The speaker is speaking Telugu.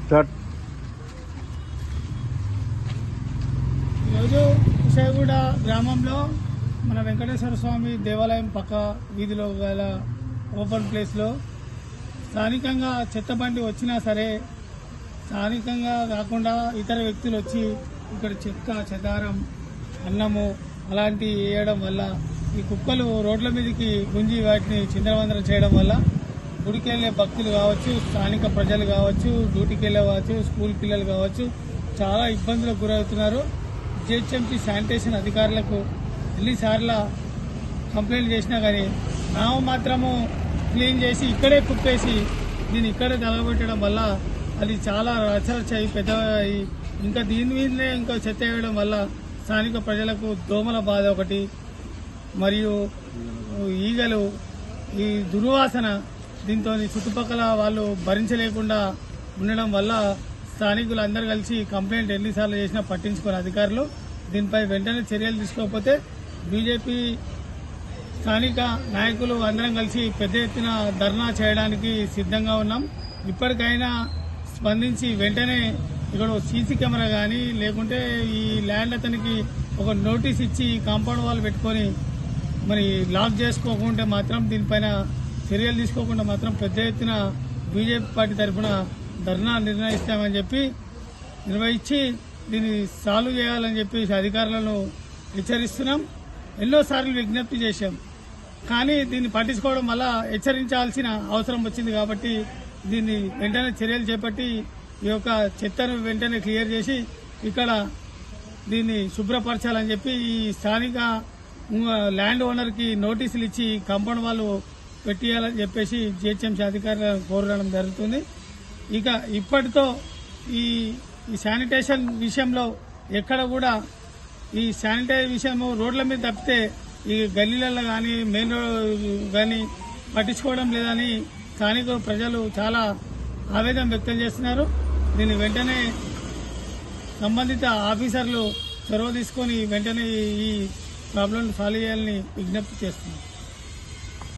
స్టార్ట్. ఈరోజు విషయగూడ గ్రామంలో మన వెంకటేశ్వర స్వామి దేవాలయం పక్క వీధిలో గల ఓపెన్ ప్లేస్లో స్థానికంగా చెత్త బండి వచ్చినా సరే స్థానికంగా కాకుండా ఇతర వ్యక్తులు వచ్చి ఇక్కడ చెత్త చెదారం అన్నము అలాంటివి వేయడం వల్ల ఈ కుక్కలు రోడ్ల మీదకి గుంజి వాటిని చిందరవందరం చేయడం వల్ల గుడికి వెళ్ళే భక్తులు కావచ్చు స్థానిక ప్రజలు కావచ్చు డ్యూటీకి వెళ్ళే కావచ్చు స్కూల్ పిల్లలు కావచ్చు చాలా ఇబ్బందులకు గురవుతున్నారు. జిహెచ్ఎంసీ శానిటేషన్ అధికారులకు ఎన్నిసార్ల కంప్లైంట్ చేసినా కానీ నామ మాత్రము క్లీన్ చేసి ఇక్కడే కుప్పేసి దీన్ని ఇక్కడే తగలబెట్టడం వల్ల అది చాలా రచరచ అయి పెద్ద ఇంకా దీని మీదనే ఇంకా చెత్త వేయడం వల్ల స్థానిక ప్రజలకు దోమల బాధ ఒకటి మరియు ఈగలు ఈ దుర్వాసన దీంతో చుట్టుపక్కల వాళ్ళు భరించలేకుండా ఉండడం వల్ల స్థానికులు అందరూ కలిసి కంప్లైంట్ ఎన్నిసార్లు చేసినా పట్టించుకోని అధికారులు. దీనిపై వెంటనే చర్యలు తీసుకోకపోతే బీజేపీ స్థానిక నాయకులు అందరం కలిసి పెద్ద ఎత్తున ధర్నా చేయడానికి సిద్ధంగా ఉన్నాం. ఇప్పటికైనా స్పందించి వెంటనే ఇక్కడ సీసీ కెమెరా కానీ లేకుంటే ఈ ల్యాండ్ అతనికి ఒక నోటీస్ ఇచ్చి కాంపౌండ్ వాల్ పెట్టుకొని మరి లాక్ చేసుకోకుంటే మాత్రం దీనిపైన చర్యలు తీసుకోకుండా మాత్రం పెద్ద ఎత్తున బీజేపీ పార్టీ తరఫున ధర్నా నిర్ణయిస్తామని చెప్పి నిర్వహించి దీన్ని సాల్వ్ చేయాలని చెప్పి అధికారులను హెచ్చరిస్తున్నాం. ఎన్నోసార్లు విజ్ఞప్తి చేశాం. కానీ దీన్ని పట్టించుకోవడం వల్ల హెచ్చరించాల్సిన అవసరం వచ్చింది కాబట్టి దీన్ని వెంటనే చర్యలు చేపట్టి ఈ యొక్క చెత్తను వెంటనే క్లియర్ చేసి ఇక్కడ దీన్ని శుభ్రపరచాలని చెప్పి ఈ స్థానిక ల్యాండ్ ఓనర్కి నోటీసులు ఇచ్చి కంపౌండ్ వాళ్ళు పెట్టియాలని చెప్పేసి జిహెచ్ఎంసీ అధికారులను కోరడం జరుగుతుంది. ఇక ఇప్పటితో ఈ ఈ శానిటేషన్ విషయంలో ఎక్కడ కూడా ఈ శానిటైజ్ విషయము రోడ్ల మీద తప్పితే ఈ గల్లీలలో కానీ మెయిన్ రోడ్ కానీ పట్టించుకోవడం లేదని స్థానిక ప్రజలు చాలా ఆవేదన వ్యక్తం చేస్తున్నారు. దీన్ని వెంటనే సంబంధిత ఆఫీసర్లు చొరవ తీసుకొని వెంటనే ఈ ప్రాబ్లం సాల్వ్ చేయాలని విజ్ఞప్తి చేస్తున్నాం.